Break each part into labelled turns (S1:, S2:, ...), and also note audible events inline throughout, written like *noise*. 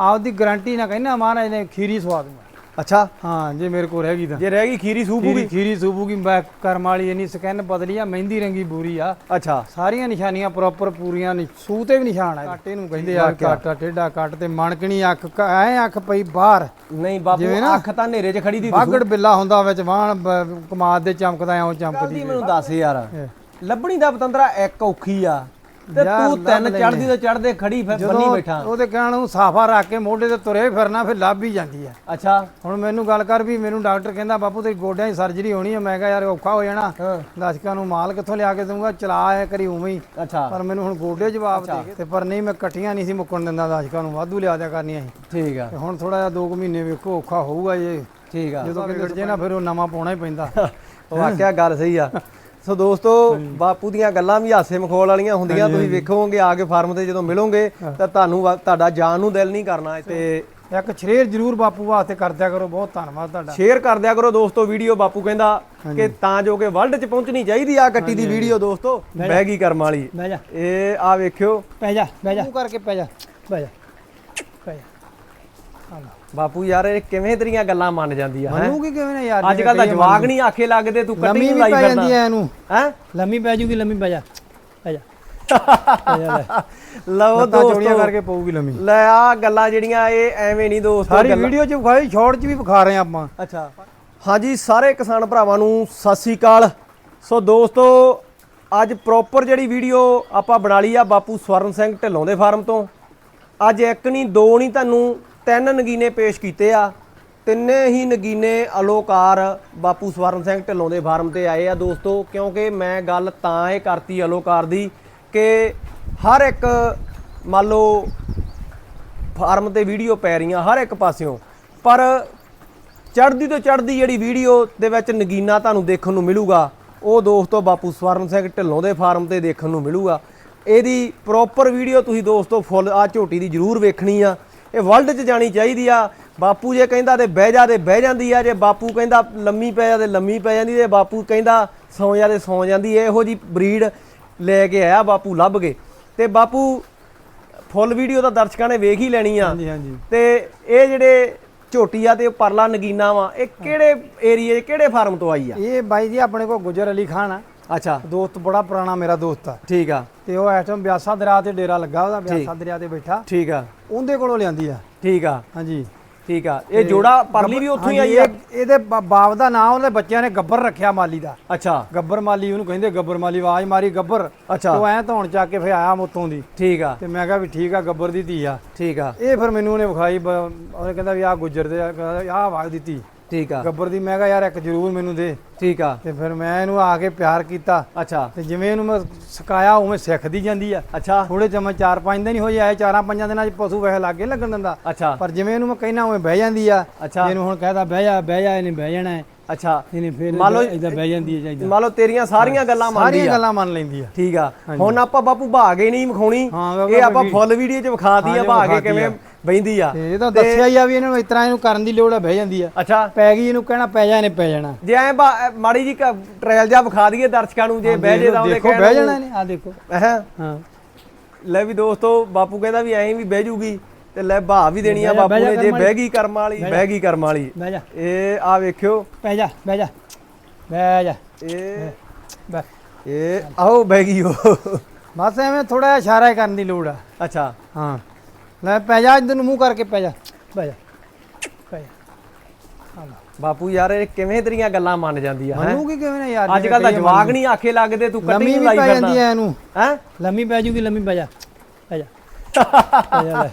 S1: ਆਪਦੀ ਗਾਰੰਟੀ ਨਾ ਕਹਿੰਦਾ ਮਹਾਰਾਜ ਨੇ ਖੀਰੀ ਸਵਾ ਦੂੰਗਾ
S2: ਅੱਛਾ।
S1: ਹਾਂ ਜੇ ਮੇਰੇ ਕੋਲ ਰਹਿ ਗਈ ਤਾਂ।
S2: ਜੇ ਰਹਿ ਗਈ ਖੀਰੀ ਸੂਪੂਗੀ
S1: ਖੀਰੀ ਖੀਰੀ ਸੂਬੂਗੀ ਮੈਂ ਕਰਮ ਵਾਲੀ ਇੰਨੀ ਸਕੈਨ ਬਦਲੀ ਆ ਮਹਿੰਦੀ ਰੰਗੀ ਬੂਰੀ ਆ।
S2: ਅੱਛਾ।
S1: ਸਾਰੀਆਂ ਨਿਸ਼ਾਨੀਆਂ ਪ੍ਰੋਪਰ ਪੂਰੀਆਂ ਨੇ ਸੂ ਤੇ ਵੀ ਨਿਸ਼ਾਨ ਆ ਕਾਟੇ ਨੂੰ ਕਹਿੰਦੇ ਆ
S2: ਵਾਕਿਆ।
S1: ਕਾਟਾ ਟੇਡਾ ਕੱਟ ਤੇ ਮਣਕਣੀ ਅੱਖ ਕ- ਐ ਅੱਖ ਪਈ ਬਾਹਰ।
S2: ਨਹੀਂ ਬਾਪੂ
S1: ਜਿਵੇਂ ਨਾ-
S2: ਅੱਖ ਤਾਂ ਹਨੇਰੇ 'ਚ ਖੜੀ ਦੀ
S1: ਬਾਗੜ ਬਿੱਲਾ ਹੁੰਦਾ ਵਿੱਚ ਵਾਹਣ ਬ- ਕਮਾਦ ਦੇ ਚਮਕਦਾ ਐਉਂ ਚਮਕਦੀ
S2: ਦੀ ਮੈਨੂੰ ਦੱਸ ਯਾਰ। ਲੱਭਣੀ ਦਾ ਪਤੰਦਰਾ ਇੱਕ ਔਖੀ ਆ। ਤੇ
S1: ਯਾਰ,
S2: ਤੂੰ
S1: ਲੱਭ
S2: ਤਿੰਨ। ਚੜਦੀ ਤੇ ਚੜਦੇ ਖੜੀ ਫਿਰ ਬੰਨੀ ਬੈਠਾ।
S1: ਉਹਦੇ ਕਹਿਣ ਨੂੰ ਸਾਫਾ ਰੱਖ ਕੇ ਮੋਢੇ ਤੇ ਤੁਰੇ ਫਿਰਨਾ ਫਿਰ ਲੱਭ ਹੀ ਜਾਂਦੀ ਆ।
S2: ਅੱਛਾ।
S1: ਹੁਣ ਮੈਨੂੰ ਗੱਲ ਕਰ ਵੀ ਮੈਨੂੰ ਡਾਕਟਰ ਕਹਿੰਦਾ ਬਾਪੂ ਤੇਰੀ ਗੋਡਿਆਂ ਦੀ ਸਰਜਰੀ ਹੋਣੀ ਆ। ਮੈਂ ਕਿਹਾ ਯਾਰ ਔਖਾ ਹੋ ਜਾਣਾ।
S2: ਹਾਂ।
S1: ਦਰਸ਼ਕਾਂ ਨੂੰ ਮਾਲ ਕਿੱਥੋਂ ਲਿਆ ਕੇ ਦਊਂਗਾ? ਚਲਾ ਐ ਕਰੀ ਉਵੇਂ ਹੀ।
S2: ਅੱਛਾ।
S1: ਪਰ ਮੈਨੂੰ ਹੁਣ ਗੋਡੇ ਜਵਾਬ ਦੇ ਗਏ ਤੇ ਪਰ ਨਹੀਂ ਮੈਂ ਇਕੱਠੀਆਂ ਨਹੀਂ ਸੀ ਮੁੱਕਣ ਦਿੰਦਾ ਦਰਸ਼ਕਾਂ ਨੂੰ। ਵਾਧੂ ਲਿਆ ਦਿਆ ਕਰਨੀਆਂ ਸੀ।
S2: ਠੀਕ ਆ।
S1: ਤੇ ਹੁਣ ਥੋੜਾ ਜਿਹਾ 2 ਮਹੀਨੇ ਵੇਖੋ ਔਖਾ ਹੋਊਗਾ ਜੇ
S2: ਠੀਕ ਆ।
S1: ਜਦੋਂ ਵਿਗੜ ਜੇ ਨਾ ਫਿਰ ਉਹ ਨਵਾਂ ਪਾਉਣਾ ਹੀ ਪੈਂਦਾ। *laughs*
S2: ਵਾਕਿਆ ਗੱਲ ਸਹੀ ਆ। ਸੋ ਦੋਸਤੋ ਬਾਪੂ ਦੀਆਂ ਗੱਲਾਂ ਵੀ ਹਾਸੇ ਮਖੌਲ ਵਾਲੀਆਂ ਹੁੰਦੀਆਂ ਤੁਸੀਂ ਵੇਖੋਗੇ ਆ ਕੇ ਫਾਰਮ ਤੇ ਜਦੋਂ ਮਿਲੋਗੇ ਤਾਂ ਤੁਹਾਨੂੰ ਤੁਹਾਡਾ ਜਾਣ ਨੂੰ ਦਿਲ ਨਹੀਂ ਕਰਨਾ ਤੇ
S1: ਇੱਕ ਸ਼ਰੇਰ ਜ਼ਰੂਰ ਬਾਪੂ ਵਾਸਤੇ ਕਰਦਿਆ ਕਰੋ ਬਹੁਤ ਧੰਨਵਾਦ ਤੁਹਾਡਾ।
S2: ਸ਼ੇਅਰ ਕਰ ਦਿਆ ਕਰੋ ਦੋਸਤੋ ਵੀਡੀਓ ਬਾਪੂ ਕਹਿੰਦਾ ਕਿ ਤਾਂ ਜੋ ਕਿ ਵਰਲਡ 'ਚ ਪਹੁੰਚਣੀ ਚਾਹੀਦੀ ਆ ਗੱਟੀ ਦੀ ਵੀਡੀਓ ਦੋਸਤੋ ਬੈਗੀ ਕਰਮ ਵਾਲੀ।
S1: ਬਹਿ ਜਾ।
S2: ਇਹ ਆ ਵੇਖਿਓ।
S1: ਪੈ ਜਾ ਬਹਿ ਜਾ। ਕਰਕੇ ਪੈ ਜਾ। ਬਹਿ ਜਾ ਪੈ ਜਾ।
S2: ਬਾਪੂ ਯਾਰ ਇਹ ਕਿਵੇਂ ਤੇਰੀਆਂ ਗੱਲਾਂ ਮੰਨ ਜਾਂਦੀ ਆ ਹੈਂ?
S1: ਮਨੂੰ ਕੀ ਕਿਵੇਂ ਨੇ ਯਾਰ
S2: ਅੱਜ ਕੱਲ ਤਾਂ ਜਵਾਗ ਨਹੀਂ ਆਖੇ ਲੱਗਦੇ ਤੂੰ
S1: ਵੀ
S2: ਲਾਈ
S1: ਜਾਂਦੀ ਐ ਇਹਨੂੰ।
S2: ਹੈ?
S1: ਲੰਮੀ ਪੈ ਜੂਗੀ ਲੰਮੀ ਪੈ ਜਾ ਪੈ ਜਾ।
S2: ਲਓ ਦੋਸਤੋ
S1: ਕਰਕੇ ਪਊਗੀ ਲੰਮੀ।
S2: ਲੈ ਆ ਗੱਲਾਂ ਜਿਹੜੀਆਂ ਇਹ ਐਵੇਂ ਨਹੀਂ ਦੋਸਤੋ
S1: ਸਾਰੀ ਵੀਡੀਓ ਚ ਵਿਖਾਈ ਸ਼ਾਰਟ ਚ ਵੀ ਵਿਖਾ ਰਹੇ ਆਪਾਂ।
S2: ਅੱਛਾ। ਹਾਂਜੀ ਸਾਰੇ ਕਿਸਾਨ ਭਰਾਵਾਂ ਨੂੰ ਸਤਿ ਸ੍ਰੀ ਅਕਾਲ। ਸੋ ਦੋਸਤੋ ਅੱਜ ਪ੍ਰੋਪਰ ਜਿਹੜੀ ਵੀਡੀਓ ਆਪਾਂ ਬਣਾ ਲਈ ਆ ਬਾਪੂ ਸਵਰਨ ਸਿੰਘ ਢਿੱਲੋਂ ਦੇ ਫਾਰਮ ਤੋਂ। ਅੱਜ ਇੱਕ ਨਹੀਂ ਦੋ ਨਹੀਂ ਤੁਹਾਨੂੰ ਤਿੰਨ ਨਗੀਨੇ ਪੇਸ਼ ਕੀਤੇ ਆ। ਤਿੰਨੇ ਹੀ ਨਗੀਨੇ ਅਲੋਕਾਰ ਬਾਪੂ ਸਵਰਨ ਸਿੰਘ ਢਿੱਲੋਂ ਦੇ ਫਾਰਮ ਤੇ ਆਏ ਆ। ਦੋਸਤੋ, ਕਿਉਂਕਿ ਮੈਂ ਗੱਲ ਤਾਂ ਇਹ ਕਰਤੀ ਅਲੋਕਾਰ ਦੀ ਕਿ ਹਰ ਇੱਕ ਮੰਨ ਲਓ ਫਾਰਮ ਤੇ ਵੀਡੀਓ ਪੈ ਰਹੀਆਂ ਹਰ ਇੱਕ ਪਾਸਿਓਂ, ਪਰ ਚੜ੍ਹਦੀ ਤੋਂ ਚੜ੍ਹਦੀ ਜਿਹੜੀ ਵੀਡੀਓ ਦੇ ਵਿੱਚ ਨਗੀਨਾ ਤੁਹਾਨੂੰ ਦੇਖਣ ਨੂੰ ਮਿਲੂਗਾ, ਉਹ ਦੋਸਤੋ ਬਾਪੂ ਸਵਰਨ ਸਿੰਘ ਢਿੱਲੋਂ ਦੇ ਫਾਰਮ ਤੇ ਦੇਖਣ ਨੂੰ ਮਿਲੂਗਾ। ਇਹਦੀ ਪ੍ਰੋਪਰ ਵੀਡੀਓ ਤੁਸੀਂ ਦੋਸਤੋ ਫੁੱਲ ਆ ਝੋਟੀ ਦੀ ਜ਼ਰੂਰ ਵੇਖਣੀ ਆ। ਇਹ ਵਰਲਡ 'ਚ ਜਾਣੀ ਚਾਹੀਦੀ ਆ। ਬਾਪੂ ਜੇ ਕਹਿੰਦਾ ਤੇ ਬਹਿ ਜਾ ਤੇ ਬਹਿ ਜਾਂਦੀ ਆ। ਜੇ ਬਾਪੂ ਕਹਿੰਦਾ ਲੰਮੀ ਪੈ ਜਾ ਤੇ ਲੰਮੀ ਪੈ ਜਾਂਦੀ ਤੇ ਬਾਪੂ ਕਹਿੰਦਾ ਸੌਂ ਜਾ ਤੇ ਸੌਂ ਜਾਂਦੀ ਇਹੋ ਜੀ ਬਰੀਡ ਲੈ ਕੇ ਆਇਆ ਬਾਪੂ ਲੱਭ ਕੇ। ਤੇ ਬਾਪੂ ਫੁੱਲ ਵੀਡੀਓ ਤਾਂ ਦਰਸ਼ਕਾਂ ਨੇ ਵੇਖ ਹੀ ਲੈਣੀ ਆ।
S1: ਹਾਂਜੀ ਹਾਂਜੀ।
S2: ਤੇ ਇਹ ਜਿਹੜੇ ਝੋਟੀ ਆ ਤੇ ਪਰਲਾ ਨਗੀਨਾ ਵਾ ਇਹ ਕਿਹੜੇ ਏਰੀਏ ਕਿਹੜੇ ਫਾਰਮ ਤੋਂ ਆਈ ਆ?
S1: ਇਹ ਬਾਈ ਜੀ ਆਪਣੇ ਕੋਲ ਗੁਜਰ ਅਲੀ ਖਾਨ ਆ।
S2: ਅੱਛਾ।
S1: ਦੋਸਤ ਬੜਾ ਪੁਰਾਣਾ ਮੇਰਾ ਦੋਸਤ ਆ।
S2: ਠੀਕ ਆ।
S1: ਤੇ ਉਹ ਟਾਈਮ ਬਿਆਸਾ ਦਰਿਆ ਤੇ ਡੇਰਾ ਲੱਗਾ ਉਹਦਾ ਬਿਆਸਾ ਦਰਿਆ ਤੇ ਬੈਠਾ।
S2: ਠੀਕ ਆ।
S1: ਉਹਦੇ ਕੋਲੋਂ ਲਿਆਂਦੀ ਆ।
S2: ਠੀਕ ਆ।
S1: ਹਾਂਜੀ।
S2: ਠੀਕ ਆ। ਇਹ ਜੋੜਾ ਪਰਲੀ ਵੀ ਉੱਥੋਂ ਹੀ ਆਈ ਆ?
S1: ਇਹ- ਇਹਦੇ ਬਾਪ ਦਾ ਨਾਮ ਉਹਦੇ ਬੱਚਿਆਂ ਨੇ ਗੱਬਰ ਰੱਖਿਆ ਮਾਲੀ ਦਾ।
S2: ਅੱਛਾ।
S1: ਗੱਬਰ ਮਾਲੀ ਉਹਨੂੰ ਕਹਿੰਦੇ ਗੱਬਰ ਮਾਲੀ ਆਵਾਜ਼ ਮਾਰੀ ਗੱਬਰ।
S2: ਅੱਛਾ।
S1: ਉਹ ਐ ਧੌਣ ਚੱਕ ਕੇ ਫੇ ਆਇਆ ਮੁੱਤੋਂ ਦੀ।
S2: ਠੀਕ ਆ।
S1: ਤੇ ਮੈਂ ਕਿਹਾ ਵੀ ਠੀਕ ਆ ਗੱਬਰ ਦੀ ਧੀ ਆ।
S2: ਠੀਕ ਆ।
S1: ਇਹ ਫਿਰ ਮੈਨੂੰ ਉਹਨੇ ਵਿਖਾਈ ਉਹਨੇ ਕਹਿੰਦਾ ਵੀ ਆਹ ਗੁੱਜਰ ਦੇ ਆਹ ਆਵਾਜ਼ ਦਿੱਤੀ
S2: ਠੀਕ ਆ।
S1: ਗੱਬਰ ਦੀ ਮੈਂ ਕਿਹਾ ਯਾਰ ਇੱਕ ਜ਼ਰੂਰ ਮੈਨੂੰ ਦੇ।
S2: ਠੀਕ ਆ।
S1: ਤੇ ਫਿਰ ਮੈਂ ਇਹਨੂੰ ਆ ਕੇ ਪਿਆਰ ਕੀਤਾ।
S2: ਅੱਛਾ।
S1: ਤੇ ਜਿਵੇਂ ਇਹਨੂੰ ਮੈਂ ਸਿਖਾਇਆ ਉਵੇਂ ਸਿੱਖਦੀ ਜਾਂਦੀ ਆ।
S2: ਅੱਛਾ।
S1: ਥੋੜੇ ਚਮਾ ਚਾਰ ਪੰਜ ਦਿਨ ਹੀ ਹੋਏ ਆਏ ਚਾਰਾਂ ਪੰਜਾਂ ਦਿਨਾਂ 'ਚ ਪਸ਼ੂ ਵੈਸੇ ਲੱਗੇ ਲੱਗਣ ਦਿੰਦਾ।
S2: ਅੱਛਾ।
S1: ਪਰ ਜਿਵੇਂ ਇਹਨੂੰ ਮੈਂ ਕਹਿਣਾ ਉਵੇਂ ਬਹਿ ਜਾਂਦੀ ਆ।
S2: ਅੱਛਾ।
S1: ਇਹਨੂੰ ਹੁਣ ਕਹਿਦਾ ਬਹਿ ਜਾ ਬਹਿ ਜਾ ਇਹਨੇ ਬਹਿ ਜਾਣਾ ਹੈ।
S2: ਅੱਛਾ।
S1: ਇਹਨੇ ਫਿਰ
S2: ਮੰਨ ਲਓ-
S1: ਇਦਾਂ ਬਹਿ ਜਾਂਦੀ ਹੈ ਚਾਹੀਦਾ
S2: ਮੰਨ ਲਓ ਤੇਰੀਆਂ ਸਾਰੀਆਂ ਗੱਲਾਂ ਮੰਨਦੀ
S1: ਸਾਰੀਆਂ
S2: ਆ
S1: ਗੱਲਾਂ ਮੰਨ ਲੈਂਦੀ ਆ।
S2: ਠੀਕ ਆ। ਹੁਣ ਆਪਾਂ ਬਾਪੂ ਭਾਗੇ ਨਹੀਂ ਵਿਖਾਉਣੀ। ਇਹ ਆਪਾਂ ਫੁੱਲ ਵੀਡੀਓ 'ਚ ਵਿਖਾਤੀ ਆ ਭਾਗੇ ਕਿਵੇਂ। ਬੈਂਦੀ ਆ।
S1: ਇਹ ਤਾਂ ਦੱਸਿਆ ਹੀ ਆ ਵੀ ਇਹਨਾਂ ਨੂੰ ਇਸ ਤਰ੍ਹਾਂ ਇਹਨੂੰ ਕਰਨ ਦੀ ਲੋੜ ਆ ਬਹਿ ਜਾਂਦੀ ਆ।
S2: ਅੱਛਾ।
S1: ਪੈ ਗਈ ਇਹਨੂੰ ਕਹਿਣਾ ਪੈ ਜਾ ਇਹਨੇ ਪੈ ਜਾਣਾ।
S2: ਜੇ ਐ ਮਾੜੀ ਜੀ ਟ੍ਰਾਇਲ ਜਾ ਵਿਖਾ ਦਈਏ ਦਰਸ਼ਕਾਂ ਨੂੰ ਜੇ ਬਹਿ ਜੇ ਤਾਂ ਉਹਦੇ
S1: ਦੇਖੋ ਬਹਿ ਜਾਣਾ ਇਹਨੇ ਆ ਦੇਖੋ।
S2: ਹੈਂ।
S1: ਹਾਂ।
S2: ਲੈ ਵੀ ਦੋਸਤੋ ਬਾਪੂ ਕਹਿੰਦਾ ਵੀ ਐਂ ਵੀ ਬਹਿ ਜੂਗੀ ਤੇ ਲੈ ਭਾ ਵੀ ਦੇਣੀ ਆ
S1: ਬਹਿ
S2: ਬਾਪੂ
S1: ਬਹਿ
S2: ਨੇ ਜੇ ਬਹਿ ਗਈ ਕਰਮ ਵਾਲੀ ਬਹਿ ਗਈ ਕਰਮ ਵਾਲੀ।
S1: ਬਹਿ ਜਾ।
S2: ਇਹ ਆ ਵੇਖਿਓ।
S1: ਪੈ ਜਾ ਬਹਿ ਜਾ। ਬਹਿ ਜਾ।
S2: ਇਹ
S1: ਬਹਿ।
S2: ਇਹ ਆਓ ਬਹਿ ਗਈ ਉਹ।
S1: ਬਸ ਐਵੇਂ ਥੋੜਾ ਜਿਹਾ ਇਸ਼ਾਰਾ ਕਰਨ ਦੀ ਲੋੜ ਆ।
S2: ਅੱਛਾ।
S1: ਹਾਂ। ਲੈ ਪੈ ਜਾ ਇਧਰ ਨੂੰ ਮੂੰਹ ਕਰਕੇ ਪੈ ਜਾ ਬਹਿ ਜਾ ਪੈ ਜਾ। ਹਾਂ। ਲੈ।
S2: ਬਾਪੂ ਯਾਰ ਇਹ ਕਿਵੇਂ ਤੇਰੀਆਂ ਗੱਲਾਂ ਮੰਨ ਜਾਂਦੀ ਆ ਹੈ?
S1: ਮੰਨੂ ਕੀ ਕਿਵੇਂ ਨੇ ਯਾਰ
S2: ਅੱਜ ਕੱਲ ਤਾਂ ਜਵਾਗ ਨਹੀਂ ਆਖੇ ਲੱਗਦੇ ਤੂੰ
S1: ਲੰਮੀ
S2: ਕੱਟੀ
S1: ਵੀ
S2: ਲਾਈ
S1: ਪੈ ਜਾਂਦੀ
S2: ਫਿਰਦਾ
S1: ਐ ਇਹਨੂੰ।
S2: ਹੈ?
S1: ਲੰਮੀ ਪੈ ਜੂਗੀ ਲੰਮੀ ਪੈ ਜਾ ਪੈ ਜਾ। ਪੈ ਜਾ ਲੈ।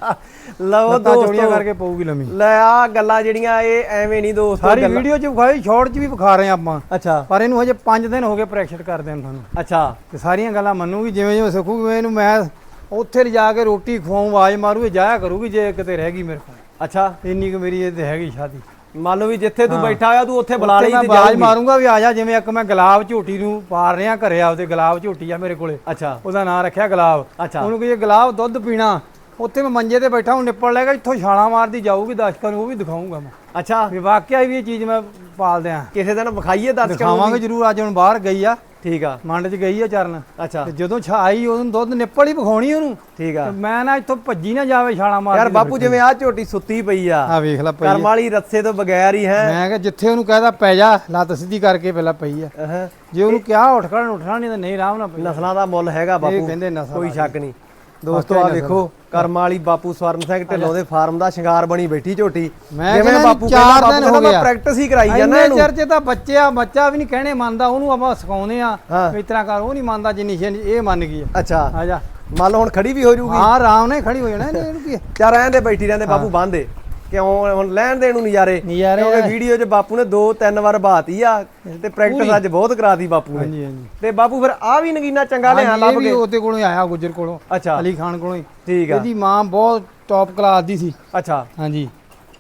S2: ਲਓ
S1: ਲੱਤਾਂ ਚੌੜੀਆਂ
S2: ਦੋਸਤੋ
S1: ਕਰਕੇ ਪਊਗੀ ਲੰਮੀ।
S2: ਲੈ ਆ ਗੱਲਾਂ ਜਿਹੜੀਆਂ ਇਹ ਐਵੇਂ ਨਹੀਂ ਦੋਸਤੋ
S1: ਸਾਰੀ
S2: ਗੱਲਾਂ-
S1: ਵੀਡੀਓ ਚ ਵਿਖਾਈ ਸ਼ਾਰਟ ਚ ਵੀ ਵਿਖਾ ਰਹੇ ਆਪਾਂ।
S2: ਅੱਛਾ।
S1: ਪਰ ਇਹਨੂੰ ਹਜੇ 5 ਦਿਨ ਹੋ ਗਏ ਪ੍ਰੈਕਟਿਸ ਕਰਦੇ ਨੂੰ ਤੁਹਾਨੂੰ
S2: ਅੱਛਾ।
S1: ਤੇ ਸਾਰੀਆਂ ਗੱਲਾਂ ਮੰਨੂਗੀ ਜਿਵੇਂ ਜਿਵੇਂ ਸਿੱਖੂਗੀ ਇਹਨੂੰ ਮੈਂ ਉੱਥੇ ਲਿਜਾ ਕੇ ਰੋਟੀ ਖਵਾਉਂ ਆਵਾਜ਼ ਮਾਰੂ ਇਹ ਜਾਇਆ ਕਰੂਗੀ ਜੇ ਕਿਤੇ ਰਹਿ ਗਈ ਮੇਰੇ ਕੋਲ।
S2: ਅੱਛਾ।
S1: ਇੰਨੀ ਕੁ ਮੇਰੀ ਇਹ ਤੇ ਹੈਗੀ ਸ਼ਾਦੀ।
S2: ਮੰਨ ਲਓ ਵੀ ਜਿੱਥੇ ਤੂੰ ਬੈਠਾ ਹੋਇਆ ਤੂੰ ਉੱਥੇ ਬੁਲਾ ਲਈ ਤੇ
S1: ਆਵਾਜ਼ ਮਾਰੂੰਗਾ ਵੀ ਆ ਜਾ ਜਿਵੇਂ ਇੱਕ ਮੈਂ ਗੁਲਾਬ ਝੋਟੀ ਨੂੰ ਪਾਰ ਰਿਹਾ ਘਰੇ ਆਪਦੇ ਗੁਲਾਬ ਝੋਟੀ ਆ ਮੇਰੇ ਕੋਲੇ।
S2: ਅੱਛਾ।
S1: ਉਹਦਾ ਨਾਂ ਰੱਖਿਆ ਗੁਲਾਬ।
S2: ਅੱਛਾ।
S1: ਉਹਨੂੰ ਕਹੀਏ ਗੁਲਾਬ ਦੁੱਧ ਪੀਣਾ। ਉੱਥੇ ਮੈਂ ਮੰਜੇ ਤੇ ਬੈਠਾ ਹੁਣ ਨਿੱਪਲ ਲੈਗਾ ਇੱਥੋਂ ਛਾਲਾਂ ਮਾਰਦੀ ਜਾਊਗੀ ਦਰਸ਼ਕਾਂ ਨੂੰ ਉਹ ਵੀ ਦਿਖਾਊਂਗਾ ਮੈਂ।
S2: ਅੱਛਾ।
S1: ਵੀ ਵਾਕਿਆ ਵੀ ਇਹ ਚੀਜ਼ ਮੈਂ ਪਾਲਦੇ ਆ
S2: ਕਿਸੇ ਦਿਨ ਵਿਖਾਈਏ ਦਰਸ਼ਕਾਂ ਨੂੰ
S1: ਦਿਖਾਵਾਂਗੇ ਜਰੂਰ ਅੱਜ ਹੁਣ ਬਾਹਰ ਗਈ ਆ।
S2: ਠੀਕ ਆ।
S1: ਮੰਡ 'ਚ ਗਈ ਆ ਚਰਨ।
S2: ਅੱਛਾ।
S1: ਤੇ ਜਦੋਂ ਛਾਈ ਉਹਨੂੰ ਦੁੱਧ ਨਿੱਪਲ ਹੀ ਵਿਖਾਉਣੀ ਉਹਨੂੰ।
S2: ਠੀਕ ਆ।
S1: ਤੇ ਮੈਂ ਨਾ ਇੱਥੋਂ ਭੱਜੀ ਨਾ ਜਾਵੇ ਛਾਲਾ ਮਾਰ
S2: ਯਾਰ ਬਾਪੂ ਜਿਵੇਂ ਆ ਝੋਟੀ ਸੁੱਤੀ ਪਈ ਆ।
S1: ਆ ਵੇਖ ਲੈ ਪਈ ਆ।
S2: ਕਰਮ ਵਾਲੀ ਰੱਸੇ ਤੋਂ ਬਗੈਰ ਹੀ ਹੈ।
S1: ਮੈਂ ਕਿਹਾ ਜਿੱਥੇ ਉਹਨੂੰ ਕਹਦਾ ਪੈ ਜਾ ਲੱਤ ਸਿੱਧੀ ਕਰਕੇ ਪਹਿਲਾਂ ਪਈ ਆ।
S2: ਅਹਾਂ।
S1: ਜੇ ਉਹਨੂੰ ਕਿਹਾ ਉੱਠ ਖੜਨ ਉੱਠਣਾ ਨਹੀਂ ਤਾਂ ਨਹੀਂ ਆਰਾਮ ਨਾਲ ਪਈ।
S2: ਨਸਲਾਂ ਦਾ ਮੁੱਲ ਹੈਗਾ ਬਾਪੂ।
S1: ਕਹਿੰਦੇ ਨਸਲ
S2: ਕੋਈ
S1: ਆ
S2: ਸ਼ੱਕ ਨਹੀਂ। ਦੋਸਤੋ ਆ। ਵੇਖੋ ਕਰਮ ਵਾਲੀ ਬਾਪੂ ਸਵਰਨ ਸਿੰਘ ਢਿੱਲੋਂ ਦੇ ਫਾਰਮ ਦਾ ਸ਼ਿੰਗਾਰ ਬਣੀ ਬੈਠੀ ਝੋਟੀ।
S1: ਮੈਂ
S2: ਜਿਵੇਂ ਬਾਪੂ
S1: ਚਾਰ ਦਿਨ ਹੋ
S2: ਮੈਂ
S1: ਗਿਆ।
S2: ਪ੍ਰੈਕਟਿਸ ਹੀ ਕਰਾਈ ਜਾਂਦਾ ਇਹਨੂੰ।
S1: ਚਿਰ ਚ ਤਾਂ ਬੱਚਿਆ ਬੱਚਾ ਵੀ ਨਹੀਂ ਕਹਿਣੇ ਮੰਨਦਾ ਉਹਨੂੰ ਆਪਾਂ ਸਿਖਾਉਂਦੇ ਆ ਇਸ ਤਰ੍ਹਾਂ ਕਰ ਉਹ ਨਹੀਂ ਮੰਨਦਾ ਜਿੰਨੀ ਇਹ ਮੰਨ ਗਈ ਆ
S2: ਅੱਛਾ।
S1: ਆ ਜਾ।
S2: ਮੰਨ ਲਓ ਹੁਣ ਖੜੀ ਵੀ ਹੋ ਜੂਗੀ।
S1: ਹਾਂ ਆਰਾਮ ਨਾਲ ਖੜੀ ਹੋ ਜਾਣਾ ਇਹਨੇ, ਕੀ ਆ?
S2: ਚਾਰ ਰਹਿੰਦੇ ਬੈਠੀ ਰਹਿੰਦੇ ਬਾਪੂ ਬੰਦੇ ਕਿਉਂ ਹੁਣ ਲੈਣ ਦੇਣ ਨੂੰ ਨਜ਼ਾਰੇ?
S1: ਨਜ਼ਾਰੇ
S2: ਕਿਉਂਕਿ। ਵੀਡੀਓ 'ਚ ਬਾਪੂ ਨੇ ਦੋ ਤਿੰਨ ਵਾਰ ਬਾਤੀ ਆ ਤੇ ਪ੍ਰੈਕਟਿਸ ਅੱਜ ਬਹੁਤ ਕਰਾਤੀ ਬਾਪੂ ਨੇ।
S1: ਹਾਂਜੀ ਹਾਂਜੀ।
S2: ਤੇ ਬਾਪੂ ਫਿਰ ਆ ਵੀ ਨਗੀਨਾ ਚੰਗਾ ਲਿਆ ਲੱਭ ਕੇ?
S1: ਉਹਦੇ ਕੋਲੋਂ ਆਇਆ ਗੁੱਜਰ ਕੋਲੋਂ
S2: ਅੱਛਾ।
S1: ਅਲੀ ਖਾਨ ਕੋਲੋਂ ਹੀ।
S2: ਠੀਕ ਆ।
S1: ਇਹਦੀ ਮਾਂ ਬਹੁਤ ਟੌਪ ਕਲਾਸ ਦੀ ਸੀ।
S2: ਅੱਛਾ।
S1: ਹਾਂਜੀ।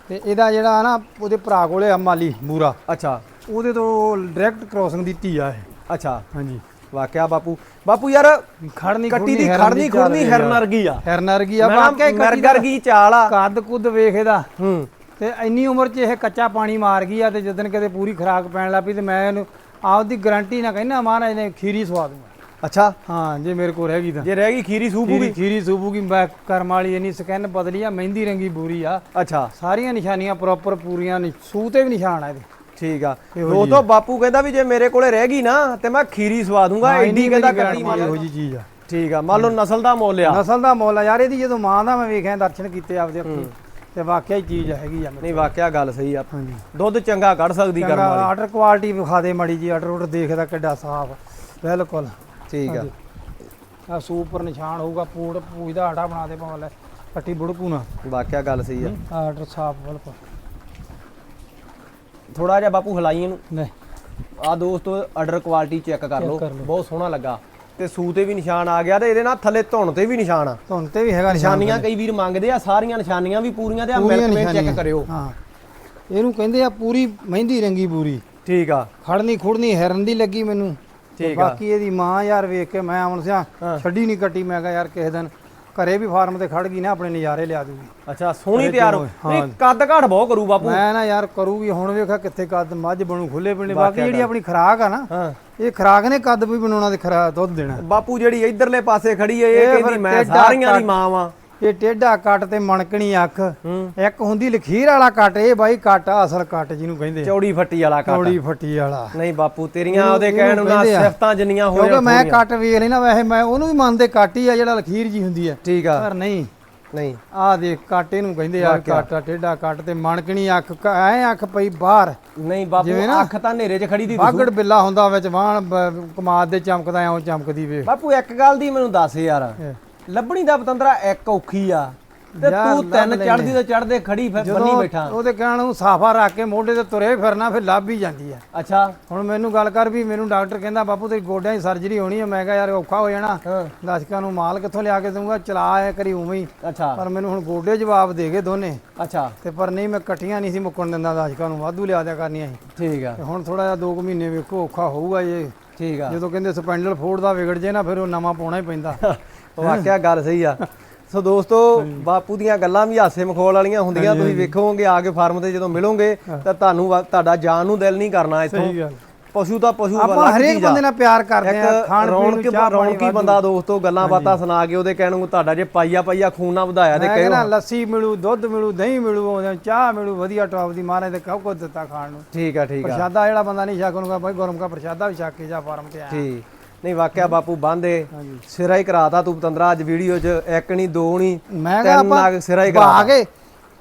S1: ਤੇ ਇਹਦਾ ਜਿਹੜਾ ਨਾ ਉਹਦੇ ਭਰਾ ਕੋਲੇ ਆ ਮਾਲੀ ਬੂਰਾ
S2: ਅੱਛਾ।
S1: ਉਹਦੇ ਤੋਂ ਡਾਇਰੈਕਟ ਕ੍ਰੋਸਿੰਗ ਦੀ ਧੀ ਆ ਇਹ।
S2: ਅੱਛਾ।
S1: ਹਾਂਜੀ।
S2: ਵਾਕਿਆ ਬਾਪੂ ਬਾਪੂ ਯਾਰ
S1: ਖੜਨੀ
S2: ਕੱਟੀ ਦੀ ਖੜਨੀ ਖੁਰਨੀ ਹਿਰਨ ਵਰਗੀ ਆ।
S1: ਹਰਨਰਗੀ ਆ
S2: ਮੈਂ
S1: ਵਾਕਿਆ ਹੀ ਕੱਟੀ
S2: ਮਿਰਗ
S1: ਦਾ
S2: ਵਰਗੀ ਚਾਲ ਆ।
S1: ਕੱਦ ਕੁੱਦ ਵੇਖ ਇਹਦਾ।
S2: ਹੂੰ।
S1: ਤੇ ਇੰਨੀ ਉਮਰ 'ਚ ਇਹ ਕੱਚਾ ਪਾਣੀ ਮਾਰ ਗਈ ਆ ਤੇ ਜਦੋਂ ਕਿਤੇ ਪੂਰੀ ਖਰਾਕ ਪੈਣ ਲੱਗ ਪਈ ਤੇ ਮੈਂ ਇਹਨੂੰ ਆਪਦੀ ਗਾਰੰਟੀ ਨਾਲ ਕਹਿੰਦਾ ਮਹਾਰਾਜ ਨੇ ਖੀਰੀ ਸਵਾ ਦੂੰਗਾ
S2: ਅੱਛਾ।
S1: ਹਾਂ ਜੇ ਮੇਰੇ ਕੋਲ ਰਹਿ ਗਈ ਤਾਂ।
S2: ਜੇ ਰਹਿ ਗਈ ਖੀਰੀ ਸੂਬੂ
S1: ਖੀਰੀ
S2: ਵੀ
S1: ਖੀਰੀ ਸੂਬੂਗੀ ਮੈਂ ਕਰਮ ਵਾਲੀ ਇੰਨੀ ਸਕੈਨ ਬਦਲੀ ਆ ਮਹਿੰਦੀ ਰੰਗੀ ਬੂਰੀ ਆ।
S2: ਅੱਛਾ।
S1: ਸਾਰੀਆਂ ਨਿਸ਼ਾਨੀਆਂ ਪ੍ਰੋਪਰ ਪੂਰੀਆਂ ਨੇ ਸੂ ਤੇ ਵੀ ਨਿਸ਼ਾਨ ਆ ਇਹਦੇ।
S2: ਠੀਕ ਆ।
S1: ਇਹੋ
S2: ਦੋਸਤੋ ਬਾਪੂ ਕਹਿੰਦਾ ਵੀ ਜੇ ਮੇਰੇ ਕੋਲੇ ਰਹਿ ਗਈ ਨਾ ਤੇ ਮੈਂ ਖੀਰੀ ਸਵਾ ਦੂੰਗਾ। ਐਡੀ ਕਹਿੰਦਾ ਕੱਟੀ ਮਾਰ
S1: ਇਹੋ ਜੀ ਚੀਜ਼ ਆ।
S2: ਠੀਕ ਆ ਮੰਨ ਲਓ ਨਸਲ ਦਾ ਮੁੱਲ ਆ।
S1: ਨਸਲ ਦਾ ਮੁੱਲ ਆ। ਯਾਰ ਇਹਦੀ ਜਦੋਂ ਮਾਂ ਦਾ ਮੈਂ ਵੇਖਿਆ ਦਰਸ਼ਨ ਕੀਤੇ ਆਪਦੇ ਅੱਖੀ ਤੇ ਵਾਕਿਆ ਹੀ ਚੀਜ਼ ਹੈਗੀ ਆ
S2: ਨਹੀਂ ਵਾਕਿਆ ਗੱਲ ਸਹੀ ਆ।
S1: ਹਾਂਜੀ।
S2: ਦੁੱਧ ਚੰਗਾ ਕੱਢ ਸਕਦੀ ਕਰਮ ਵਾਲੀ।
S1: ਆਰਡਰ ਕੁਆਲਿਟੀ ਵਿਖਾ ਦੇ ਮੜੀ ਜੀ ਆਰਡਰ ਆਰਡਰ ਦੇਖਦਾ ਕਿੱਡਾ ਸਾਫ਼ ਬਿਲਕੁਲ।
S2: ਠੀਕ ਆ।
S1: ਆ ਸੂਪਰ ਨਿਸ਼ਾਨ ਹੋਊਗਾ ਪੂੜ ਪੂਜ ਦਾ ਆਟਾ ਬਣਾ ਦੇ ਭਾਵੇਂ ਲੈ ਕੱਟੀ ਬੁੜਕੂ ਨਾ
S2: ਵਾਕਿਆ ਗੱਲ ਸਹੀ ਆ।
S1: ਆਰਡਰ ਸਾਫ਼ ਬਿਲਕੁਲ।
S2: ਥੋੜਾ ਜਿਹਾ ਬਾਪੂ ਹਲਾਈ ਇਹਨੂੰ।
S1: ਨਹੀਂ।
S2: ਆ ਦੋਸਤੋ ਆਰਡਰ ਕੁਆਲਿਟੀ ਚੈੱਕ ਕਰ ਲਓ।
S1: ਕਰ ਲਓ।
S2: ਬਹੁਤ ਸੋਹਣਾ ਲੱਗਾ। ਤੇ ਸੂ ਤੇ ਵੀ ਨਿਸ਼ਾਨ ਆ ਗਿਆ ਤੇ ਇਹਦੇ ਨਾਲ ਥੱਲੇ ਧੁਣ ਤੇ ਵੀ ਨਿਸ਼ਾਨ ਆ।
S1: ਧੁੰਨ ਤੇ ਵੀ ਹੈਗਾ ਨਿਸ਼ਾਨ
S2: ਨਿਸ਼ਾਨੀਆਂ ਕਈ ਵੀਰ ਮੰਗਦੇ ਆ ਸਾਰੀਆਂ ਨਿਸ਼ਾਨੀਆਂ ਵੀ ਪੂਰੀਆਂ ਤੇ ਆ
S1: ਪੂਰੀਆਂ
S2: ਮਿਲਕ ਚੈੱਕ
S1: ਨਿਸ਼ਾਨੀਆਂ।
S2: ਕਰਿਓ।
S1: ਹਾਂ। ਇਹਨੂੰ ਕਹਿੰਦੇ ਆ ਪੂਰੀ ਮਹਿੰਦੀ ਰੰਗੀ ਪੂਰੀ।
S2: ਠੀਕ ਆ।
S1: ਖੜਨੀ ਖੁੜਨੀ ਹੈਰਨ ਦੀ ਲੱਗੀ ਮੈਨੂੰ। ਤੇ
S2: ਠੀਕ ਆ।
S1: ਬਾਕੀ ਇਹਦੀ ਮਾਂ ਯਾਰ ਵੇਖ ਕੇ ਮੈਂ ਹੁਣ ਸਿਆ
S2: ਹਾਂ।
S1: ਛੱਡੀ ਨਹੀਂ ਕੱਟੀ। ਮੈਂ ਕਿਹਾ ਯਾਰ ਕਿਸੇ ਦਿਨ ਘਰੇ ਵੀ ਫਾਰਮ ਤੇ ਖੜ ਗਈ ਨਾ ਆਪਣੇ ਨਜ਼ਾਰੇ ਲਿਆ ਦੂਗੀ।
S2: ਅੱਛਾ ਸੋਹਣੀ ਤਿਆਰ
S1: ਹਾਂ।
S2: ਨਹੀਂ ਕੱਦ ਘਾਟ ਬਹੁਤ ਕਰੂ ਬਾਪੂ।
S1: ਮੈਂ ਨਾ ਯਾਰ ਕਰੂਗੀ ਹੁਣ ਵੇਖਾ ਕਿੱਥੇ ਕੱਦ ਮੱਝ ਬਣੂ ਖੁੱਲੇ
S2: ਵਾਕਿਆ
S1: ਬਾਕੀ ਜਿਹੜੀ। ਆਪਣੀ ਖਰਾਕ ਆ ਨਾ ਇਹ ਖਰਾਕ ਨੇ ਕੱਦ ਵੀ ਬਣਾਉਣਾ ਤੇ ਖਰਾ ਦੁੱਧ ਦੇਣਾ।
S2: ਬਾਪੂ ਜਿਹੜੀ ਇਧਰਲੇ ਪਾਸੇ ਖੜੀ ਏ
S1: ਇਹ
S2: ਕਹਿੰਦੀ ਮੈਂ ਸਾਰੀਆਂ ਦੀ। ਮਾਂ ਵਾਂ।
S1: ਇਹ ਟੇਢਾ ਕੱਟ ਤੇ ਮਣਕਣੀ ਅੱਖ। ਇੱਕ ਹੁੰਦੀ ਲਖੀਰ ਵਾਲਾ ਕੱਟ ਇਹ ਬਾਈ ਕੱਟ ਆ ਅਸਲ ਕੱਟ ਜਿਹਨੂੰ ਕਹਿੰਦੇ ਆ।
S2: ਚੌੜੀ ਫੱਟੀ ਵਾਲਾ ਕੱਟ।
S1: ਚੌੜੀ ਫੱਟੀ ਵਾਲਾ।
S2: ਨਹੀਂ ਬਾਪੂ ਤੇਰੀਆਂ ਉਹਦੇ ਕਹਿਣ ਨੂੰ ਨਾ
S1: ਆ।
S2: ਸਿਫਤਾਂ ਜਿੰਨੀਆਂ ਹੋਈਆਂ
S1: ਕਿਉਂਕਿ ਮੈਂ। ਕੱਟ ਵੇਖ ਲੈਣਾ ਵੈਸੇ ਮੈਂ ਉਹਨੂੰ ਵੀ ਮੰਨਦੇ ਕੱਟ ਹੀ ਆ ਜਿਹੜਾ ਲਖੀਰ ਜੀ ਹੁੰਦੀ ਆ।
S2: ਠੀਕ ਆ।
S1: ਪਰ ਨਹੀਂ।
S2: ਨਹੀਂ।
S1: ਆਹ ਦੇਖ ਕੱਟ ਇਹਨੂੰ ਕਹਿੰਦੇ ਆ। ਕੱਟ ਆ, ਟੇਢਾ ਕੱਟ ਤੇ ਮਣਕਣੀ ਅੱਖ ਐ ਅੱਖ ਪਈ ਬਾਹਰ।
S2: ਨਹੀਂ ਬਾਪੂ
S1: ਨਾ-
S2: ਅੱਖ ਤਾਂ ਹਨੇਰੇ 'ਚ ਖੜੀ ਦੀ
S1: ਬਾਗੜ ਬਿੱਲਾ ਹੁੰਦਾ ਵਿੱਚ ਵਾਹਣ ਬ- ਕਮਾਦ ਦੇ ਚਮਕਦਾ ਐਉਂ ਚਮਕਦੀ ਵੇ।
S2: ਬਾਪੂ ਇੱਕ ਗੱਲ ਦੀ ਮੈਨੂੰ ਦੱਸ ਯਾਰ। ਲੱਭਣੀ ਦਾ ਪਤੰਦਰਾ ਇੱਕ ਔਖੀ ਆ। ਤੇ
S1: ਯਾਰ
S2: ਤੂੰ ਤਿੰਨ। ਚੜਦੀ ਤੇ ਚੜਦੇ ਖੜੀ ਫਿਰ ਬੰਨੀ ਬੈਠਾ।
S1: ਉਹਦੇ ਕਹਿਣ ਨੂੰ ਸਾਫਾ ਰੱਖ ਕੇ ਮੋਢੇ ਤੇ ਤੁਰੇ ਫਿਰਨਾ ਫਿਰ ਲੱਭ ਹੀ ਜਾਂਦੀ ਆ।
S2: ਅੱਛਾ।
S1: ਹੁਣ ਮੈਨੂੰ ਗੱਲ ਕਰ ਵੀ ਮੈਨੂੰ ਡਾਕਟਰ ਕਹਿੰਦਾ ਬਾਪੂ ਤੇਰੀ ਗੋਡਿਆਂ ਦੀ ਸਰਜਰੀ ਹੋਣੀ ਹੈ ਮੈਂ ਕਿਹਾ ਯਾਰ ਔਖਾ ਹੋ ਜਾਣਾ।
S2: ਹਾਂ।
S1: ਦਸ਼ਕਾਂ ਨੂੰ ਮਾਲ ਕਿੱਥੋਂ ਲਿਆ ਕੇ ਦਊਂਗਾ? ਚਲਾ ਐ ਕਰੀ ਉਵੇਂ ਹੀ।
S2: ਅੱਛਾ।
S1: ਪਰ ਮੈਨੂੰ ਹੁਣ ਗੋਡੇ ਜਵਾਬ ਦੇ ਗਏ ਦੋਨੇ।
S2: ਅੱਛਾ।
S1: ਤੇ ਪਰ ਨਹੀਂ ਮੈਂ ਇਕੱਠੀਆਂ ਨਹੀਂ ਸੀ ਮੁੱਕਣ ਦਿੰਦਾ ਦਸ਼ਕਾਂ ਨੂੰ। ਵਾਧੂ ਲਿਆ ਦਿਆ ਕਰਨੀਆਂ ਸੀ।
S2: ਠੀਕ ਆ।
S1: ਤੇ ਹੁਣ ਥੋੜਾ ਜਿਹਾ 2 ਮਹੀਨੇ ਵੇਖੋ ਔਖਾ ਹੋਊਗਾ ਇਹ।
S2: ਠੀਕ ਆ।
S1: ਜਦੋਂ ਕਹਿੰਦੇ ਸਪੈਂਡਲ ਫੋੜ ਦਾ ਵਿਗੜ ਜੇ ਨਾ ਫਿਰ ਉਹ ਨਵਾਂ ਪਾਉਣਾ ਹੀ ਪੈਂਦਾ। *laughs*
S2: ਵਾਕਿਆ ਗੱਲ ਸਹੀ ਆ। ਸੋ ਦੋਸਤੋ ਬਾਪੂ ਦੀਆਂ ਗੱਲਾਂ ਵੀ ਹਾਸੇ ਮਖੌਲ ਵਾਲੀਆਂ ਹੁੰਦੀਆਂ ਤੁਸੀਂ ਵੇਖੋਗੇ ਆ ਕੇ ਫਾਰਮ ਤੇ ਜਦੋਂ ਮਿਲੋਗੇ ਤਾਂ ਤੁਹਾਨੂੰ ਤੁਹਾਡਾ ਜਾਨ ਨੂੰ ਦਿਲ ਨਹੀਂ ਕਰਨਾ ਇੱਥੋਂ। ਪਸ਼ੂ ਤਾਂ ਪਸ਼ੂ
S1: ਆਪਾਂ
S2: ਅਲੱਗ
S1: ਹਰੇਕ
S2: ਆ।
S1: ਬੰਦੇ ਨਾਲ ਪਿਆਰ ਕਰਦੇ ਆ ਖਾਣ ਪੀਣ ਨੂੰ ਚਾਹ
S2: ਰੌਣਕੀ ਬੰਦਾ ਦੋਸਤੋ ਗੱਲਾਂ ਬਾਤਾਂ ਸੁਣਾ ਕੇ ਉਹਦੇ ਕਹਿਣ ਨੂੰ ਤੁਹਾਡਾ ਜੇ ਪਾਈਆ ਪਾਈਆ ਖੂਨ ਨਾ ਵਧਾਇਆ ਤੇ ਕਹਿਓ।
S1: ਕਹਿੰਦਾ ਲੱਸੀ ਮਿਲੂ ਦੁੱਧ ਮਿਲੂ ਦਹੀਂ ਮਿਲੂ ਉਹਦੇ ਚਾਹ ਮਿਲੂ ਵਧੀਆ ਟੌਪ ਦੀ ਮਹਾਰਾਜ ਦੇ ਕਹੋ ਕੋ ਦਿੱਤਾ ਖਾਣ ਨੂੰ।
S2: ਠੀਕ ਆ ਠੀਕ ਆ।
S1: ਪ੍ਰਸ਼ਾਦਾ ਜਿਹੜਾ ਬੰਦਾ ਨਹੀਂ ਛਕ ਉਹਨੂੰ ਭਾਈ ਗਰਮ ਕਾ ਪ੍ਰਸ਼ਾਦਾ ਵੀ ਛਕ ਕੇ ਜਾ ਫਾਰਮ ਤੇ ਆਇਆ।
S2: ਠੀਕ। ਨਹੀਂ ਵਾਕਿਆ ਬਾਪੂ ਬੰਦੇ। ਸਿਰਾ ਹੀ ਕਰਾਤਾ ਤੂੰ ਪਤੰਦਰਾ ਅੱਜ ਵੀਡੀਓ 'ਚ ਇੱਕ ਨਹੀਂ ਦੋ ਨਹੀਂ
S1: ਮੈਂ ਕਿਹਾ ਆਪਾਂ
S2: ਸਿਰਾ ਹੀ
S1: ਬਾ
S2: ਕਰਾਤਾ
S1: ਕੇ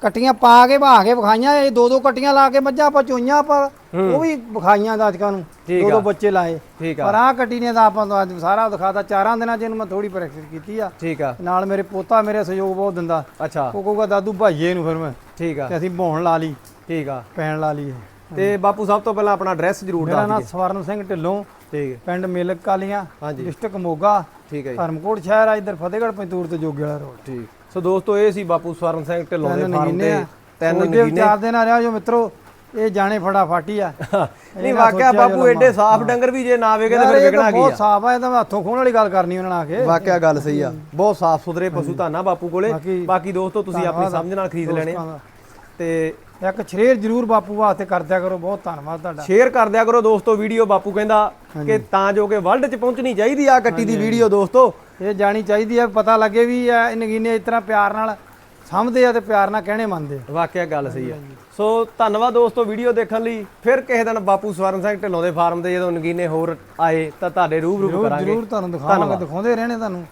S1: ਕਟੀਆਂ ਪਾ ਕੇ ਬਾ ਕੇ ਵਿਖਾਈਆਂ ਇਹ ਦੋ ਦੋ ਕਟੀਆਂ ਲਾ ਕੇ ਮੱਝਾਂ ਆਪਾਂ ਚੋਈਆਂ ਆਪਾਂ। ਉਹ ਵੀ ਵਿਖਾਈਆਂ ਦਾਜਕਾਂ ਨੂੰ।
S2: ਠੀਕ
S1: ਦੋ
S2: ਆ।
S1: ਦੋ ਬੱਚੇ ਲਾਏ।
S2: ਆ।
S1: ਪਰ ਆਹ ਕੱਟੀ ਨੇ ਤਾਂ ਆਪਾਂ ਨੂੰ ਅੱਜ ਸਾਰਾ ਦਿਖਾਤਾ। ਚਾਰਾਂ ਦਿਨਾਂ ਚ ਇਹਨੂੰ ਮੈਂ ਥੋੜੀ ਪ੍ਰੈਕਟਿਸ ਕੀਤੀ ਆ।
S2: ਠੀਕ ਆ।
S1: ਨਾਲ ਮੇਰੇ ਪੋਤਾ ਮੇਰੇ ਸਹਿਯੋਗ ਬਹੁਤ ਦਿੰਦਾ।
S2: ਅੱਛਾ।
S1: ਉਹ ਕਹੂਗਾ ਦਾਦੂ ਭਾਈਏ ਨੂੰ ਫਿਰ ਮੈਂ।
S2: ਠੀਕ ਆ।
S1: ਤੇ ਅਸੀਂ ਭੌਣ ਲਾ ਲਈ।
S2: ਠੀਕ ਆ।
S1: ਪੈਣ ਲਾ ਲਈ
S2: ਤੇ ਬਾਪੂ ਸਭ ਤੋਂ ਪਹਿਲਾਂ ਆਪਣਾ ਐਡਰੈਸ ਜ਼ਰੂਰ
S1: ਮੇਰਾ
S2: ਦੱਸ
S1: ਨਾਮ
S2: ਦਿਓ
S1: ਸਵਰਨ ਸਿੰਘ ਢਿੱਲੋਂ
S2: ਠੀਕ ਹੈ।
S1: ਪਿੰਡ ਮੇਲਕ ਕਾਲੀਆਂ ਡਿਸਟ੍ਰਿਕਟ ਮੋਗਾ
S2: ਠੀਕ ਹੈ ਜੀ।
S1: ਧਰਮਕੋਟ ਸ਼ਹਿਰ ਆ ਇੱਧਰ ਫਤਿਹਗੜ੍ਹ ਪੰਤੂਰ ਤੇ ਜੋਗੇ ਵਾਲਾ ਰੋਡ।
S2: ਠੀਕ। ਸੋ ਦੋਸਤੋ ਇਹ ਸੀ ਬਾਪੂ ਸਵਰਨ ਸਿੰਘ ਢਿੱਲੋਂ ਦੇ ਫਾਰਮ ਤੇ
S1: ਆ।
S2: ਤਿੰਨ
S1: ਉਹਦੇ
S2: ਨਗੀਨੇ
S1: ਵਿਚਾਰ ਦੇ ਨਾਲ ਰਿਹਾ ਜੋ ਮਿੱਤਰੋ ਇਹ ਜਾਣੇ ਫੜਾ ਫਾਟੀ ਆ। *laughs*
S2: ਨਹੀਂ ਵਾਕਿਆ ਬਾਪੂ ਐਡੇ ਸਾਫ਼ ਡੰਗਰ ਵੀ ਜੇ ਨਾ ਵੇਗੇ ਤਾਂ ਫਿਰ ਵਿਕਣਾ ਕੀ
S1: ਬਹੁਤ
S2: ਆ?
S1: ਸਾਫ਼ ਆ ਇਹ ਤਾਂ ਹੱਥੋਂ ਖੋਣ ਵਾਲੀ ਗੱਲ ਕਰਨੀ ਉਹਨਾਂ ਨਾਲ ਆ ਕੇ।
S2: ਵਾਕਿਆ ਗੱਲ ਸਹੀ ਆ। ਬਹੁਤ ਸਾਫ਼ ਸੁਥਰੇ ਪਸ਼ੂ ਧਾਨਾ ਬਾਪੂ ਕੋਲੇ।
S1: ਬਾਕੀ-
S2: ਦੋਸਤੋ ਤੁਸੀਂ ਆਪਣੀ ਸਮਝ ਨਾਲ ਖਰੀਦ ਲੈਣੇ। ਤੇ
S1: ਇੱਕ ਸ਼ੇਅਰ ਜ਼ਰੂਰ ਬਾਪੂ ਵਾਸਤੇ ਕਰਦਿਆ ਕਰੋ ਬਹੁਤ ਧੰਨਵਾਦ ਤੁਹਾਡਾ।
S2: ਸ਼ੇਅਰ ਕਰ ਦਿਆ ਕਰੋ ਦੋਸਤੋ ਵੀਡੀਓ ਬਾਪੂ ਕਹਿੰਦਾ ਕਿ ਤਾਂ ਜੋ ਕਿ ਵਰਲਡ 'ਚ ਪਹੁੰਚਣੀ ਚਾਹੀਦੀ ਆ ਕੱਟੀ ਦੀ ਵੀਡੀਓ ਦੋਸਤੋ।
S1: ਇਹ ਜਾਣੀ ਚਾਹੀਦੀ ਹੈ ਪਤਾ ਲੱਗੇ ਵੀ ਇਹ ਨਗੀਨੇ ਇਸ ਤਰ੍ਹਾਂ ਪਿਆਰ ਨਾਲ ਸਮਝਦੇ ਆ ਤੇ ਪਿਆਰ ਨਾਲ ਕਹਿਣੇ ਮੰਨਦੇ ਆ।
S2: ਵਾਕਿਆ ਗੱਲ ਸਹੀ ਆ। ਸੋ ਧੰਨਵਾਦ ਦੋਸਤੋ ਵੀਡੀਓ ਦੇਖਣ ਲਈ। ਫਿਰ ਕਿਸੇ ਦਿਨ ਬਾਪੂ ਸਵਰਨ ਸਿੰਘ ਢਿੱਲੋਂ ਦੇ ਫਾਰਮ ਤੇ ਜਦੋਂ ਨਗੀਨੇ ਹੋਰ ਆਏ ਤਾਂ ਤੁਹਾਡੇ ਰੂਬਰੂ ਕਰਾਂਗੇ।
S1: ਜ਼ਰੂਰ ਤੁਹਾਨੂੰ ਦਿਖਾਵਾਂਗੇ ਦਿਖਾਉਂਦੇ ਰਹਿਣੇ ਤੁਹਾਨੂੰ।